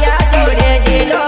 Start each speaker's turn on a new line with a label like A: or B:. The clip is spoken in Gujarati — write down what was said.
A: માયા જોડે જેલો